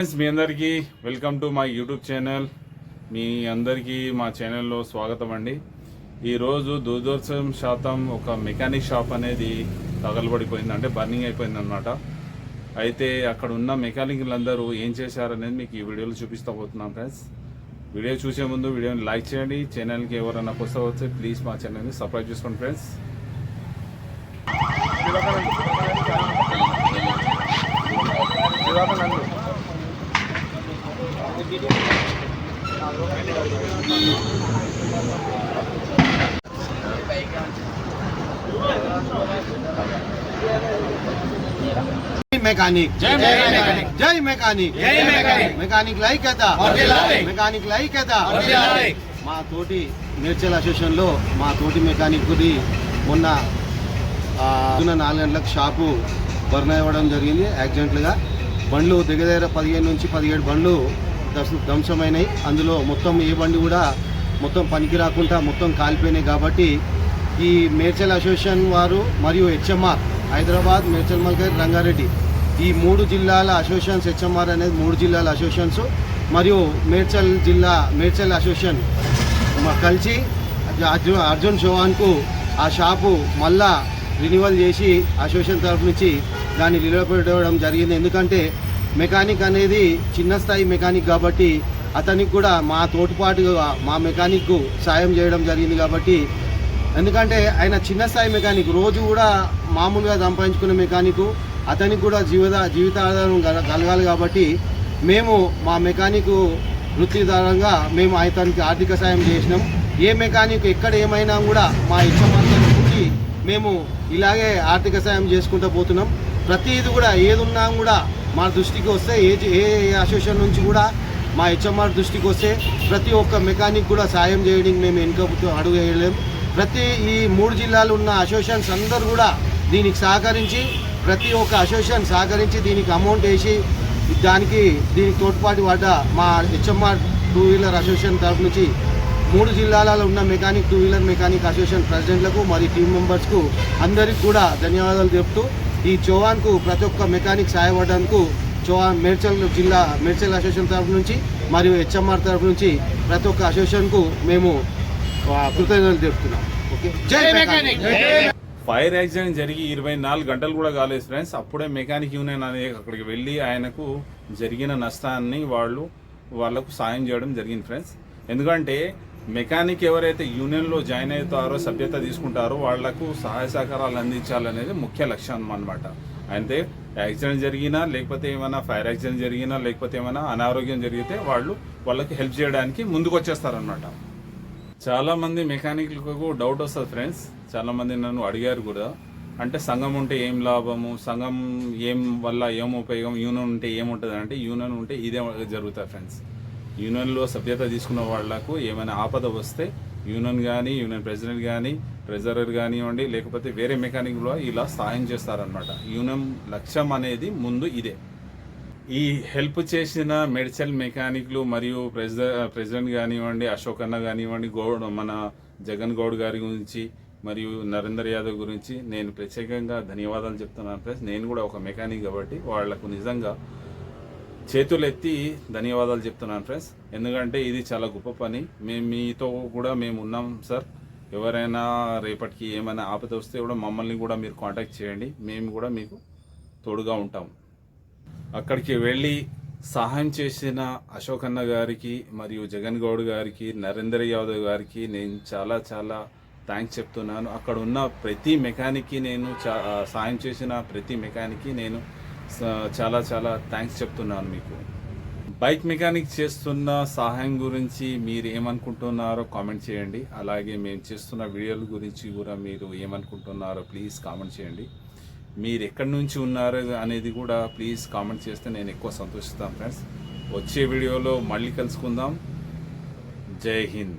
Friends మీ అందరికీ welcome to my YouTube channel మీ అందరికీ మా ఛానల్లో స్వాగతం అండి. ఈరోజు దూరదర్శనం శాతం ఒక మెకానిక్ షాప్ అనేది తగలబడిపోయింది అంటే బర్నింగ్ అయిపోయింది అనమాట అయితే అక్కడ ఉన్న మెకానిక్లందరూ ఏం చేశారనేది మీకు ఈ వీడియోలో చూపిస్తూ పోతున్నాం ఫ్రెండ్స్ వీడియో చూసే ముందు వీడియోని లైక్ చేయండి. ఛానల్కి ఎవరైనా కొత్త వస్తే ప్లీజ్ మా ఛానల్ని సబ్స్క్రైబ్ చేసుకోండి ఫ్రెండ్స్ జై మెకానిక్ జై మెకానిక్. జై మెకానిక్ జై మెకానిక్. మెకానిక్ ఐక్యత వర్ధిల్లాలి. మా తోటి మేడ్చల్ అసోసియేషన్లో మా తోటి మెకానిక్ ది మొన్న నాలుగు గంటలకు షాపు బర్న్ అవ్వడం జరిగింది. యాక్సిడెంట్లుగా బండ్లు దగ్గర దగ్గర పదిహేను నుంచి పదిహేడు బండ్లు ధ్వంసమైనాయి. అందులో మొత్తం ఏ బండి కూడా మొత్తం పనికి రాకుండా మొత్తం కాలిపోయినాయి కాబట్టి ఈ మేడ్చల్ అసోసియేషన్ వారు మరియు హెచ్ఎంఆర్ హైదరాబాద్ మేడ్చల్ మల్కర్ రంగారెడ్డి ఈ మూడు జిల్లాల అసోసియేషన్స్ హెచ్ఎంఆర్ అనేది మూడు జిల్లాల అసోసియేషన్స్ మరియు మేడ్చల్ జిల్లా మేడ్చల్ అసోసియేషన్ కలిసి అర్జున్ అర్జున్ చౌహాన్కు ఆ షాపు మళ్ళా రినివల్ చేసి అసోసియేషన్ తరఫు నుంచి దాన్ని నిలబెట్టడం జరిగింది. ఎందుకంటే మెకానిక్ అనేది చిన్న స్థాయి మెకానిక్ కాబట్టి అతనికి కూడా మా తోటిపాటుగా మా మెకానిక్కు సాయం చేయడం జరిగింది కాబట్టి ఎందుకంటే ఆయన చిన్న స్థాయి మెకానిక్. రోజు కూడా మామూలుగా సంపాదించుకునే మెకానిక్ అతనికి కూడా జీవిత జీవితాధారం కల- కలగాలి కాబట్టి మేము మా మెకానిక్ వృత్తిదారంగా మేము అతనికి ఆర్థిక సాయం చేసినాం. ఏ మెకానిక్ ఎక్కడ ఏమైనా కూడా మా హెచ్ఎంఆర్ నుంచి మేము ఇలాగే ఆర్థిక సాయం చేసుకుంటూ పోతున్నాం. ప్రతిది కూడా ఏదున్నా కూడా మా దృష్టికి వస్తే ఏ ఏ అసోసియేషన్ నుంచి కూడా మా హెచ్ఎంఆర్ దృష్టికి వస్తే ప్రతి ఒక్క మెకానిక్ కూడా సాయం చేయడానికి మేము వెనుక అడుగు వేయలేం. ప్రతి ఈ మూడు జిల్లాలు ఉన్న అసోసియేషన్స్ అందరూ కూడా దీనికి సహకరించి ప్రతి ఒక్క అసోసియేషన్ సహకరించి దీనికి అమౌంట్ వేసి దానికి దీనికి తోడ్పాటు పడ్డ మా హెచ్ఎంఆర్ టూ వీలర్ అసోసియేషన్ తరఫు నుంచి మూడు జిల్లాలలో ఉన్న mechanic two wheeler mechanic association ప్రెసిడెంట్లకు మరియు టీం మెంబర్స్కు అందరికీ కూడా ధన్యవాదాలు చెప్తూ ఈ చౌహాన్కు ప్రతి ఒక్క మెకానిక్ సహాయపడడానికి చౌహాన్ మేడ్చల్ జిల్లా మేడ్చల్ అసోసియేషన్ తరఫు నుంచి మరియు హెచ్ఎంఆర్ తరఫు నుంచి ప్రతి ఒక్క అసోసియేషన్కు మేము కృతజ్ఞతలు చెప్తున్నాం ఓకే? జై మెకానిక్. ఫైర్ యాక్సిడెంట్ జరిగి ఇరవై నాలుగు గంటలు కూడా కాలేదు ఫ్రెండ్స్. అప్పుడే మెకానిక్ యూనియన్ అనేది అక్కడికి వెళ్ళి ఆయనకు జరిగిన నష్టాన్ని వాళ్ళు వాళ్ళకు సాయం చేయడం జరిగింది ఫ్రెండ్స్. ఎందుకంటే మెకానిక్ ఎవరైతే యూనియన్లో జాయిన్ అవుతారో సభ్యత తీసుకుంటారో వాళ్ళకు సహాయ సహకారాలు అందించాలనేది ముఖ్య లక్ష్యం అనమాట అయితే యాక్సిడెంట్ జరిగినా లేకపోతే ఏమైనా ఫైర్ యాక్సిడెంట్ జరిగినా లేకపోతే ఏమైనా అనారోగ్యం జరిగితే వాళ్ళు వాళ్ళకి హెల్ప్ చేయడానికి ముందుకు వచ్చేస్తారనమాట చాలా మంది మెకానిక్లకు డౌట్ వస్తుంది ఫ్రెండ్స్ చాలా మంది నన్ను అడిగారు కూడా. అంటే సంఘం ఉంటే ఏం లాభము? సంఘం ఏం వల్ల ఏం ఉపయోగం? యూనియన్ ఉంటే ఏముంటుంది అంటే యూనియన్ ఉంటే ఇదే జరుగుతుంది ఫ్రెండ్స్ యూనియన్లో సభ్యత తీసుకున్న వాళ్ళకు ఏమైనా ఆపద వస్తే యూనియన్ కానీ యూనియన్ ప్రెసిడెంట్ కానీ ట్రెజరర్ కానివ్వండి లేకపోతే వేరే మెకానిక్ కూడా ఇలా సాయం చేస్తారనమాట యూనియన్ లక్ష్యం అనేది ముందు ఇదే. ఈ హెల్ప్ చేసిన మెడిసిన్ మెకానిక్లు మరియు ప్రెసిడ ప్రెసిడెంట్ కానివ్వండి అశోక్ అన్న కానివ్వండి గౌడ్ మన జగన్ గౌడ్ గారి గురించి మరియు నరేందర్ యాదవ్ గురించి నేను ప్రత్యేకంగా ధన్యవాదాలు చెప్తున్నాను ప్లస్ నేను కూడా ఒక మెకానిక్ కాబట్టి వాళ్ళకు నిజంగా చేతులెత్తి ధన్యవాదాలు చెప్తున్నాను ఫ్రెండ్స్. ఎందుకంటే ఇది చాలా గొప్ప పని. మేము మీతో కూడా మేము ఉన్నాం సార్. ఎవరైనా రేపటికి ఏమైనా ఆపద వస్తే కూడా మమ్మల్ని కూడా మీరు కాంటాక్ట్ చేయండి. మేము కూడా మీకు తోడుగా ఉంటాం. అక్కడికి వెళ్ళి సహాయం చేసిన అశోక్ అన్న గారికి మరియు జగన్ గౌడ్ గారికి నరేంద్ర యాదవ్ గారికి నేను చాలా చాలా థ్యాంక్స్ చెప్తున్నాను. అక్కడ ఉన్న ప్రతి మెకానిక్కి నేను చా- సాయం చేసిన ప్రతి మెకానిక్కి నేను స- చాలా చాలా థ్యాంక్స్ చెప్తున్నాను మీకు. బైక్ మెకానిక్ చేస్తున్న సహాయం గురించి మీరు ఏమనుకుంటున్నారో కామెంట్ చేయండి. అలాగే మేము చేస్తున్న వీడియోల గురించి కూడా మీరు ఏమనుకుంటున్నారో ప్లీజ్ కామెంట్ చేయండి. మీరు ఎక్కడి నుంచి ఉన్నారు అనేది కూడా ప్లీజ్ కామెంట్ చేస్తే నేను ఎక్కువ సంతోషిస్తాను ఫ్రెండ్స్. వచ్చే వీడియోలో మళ్ళీ కలుసుకుందాం. జై హింద్.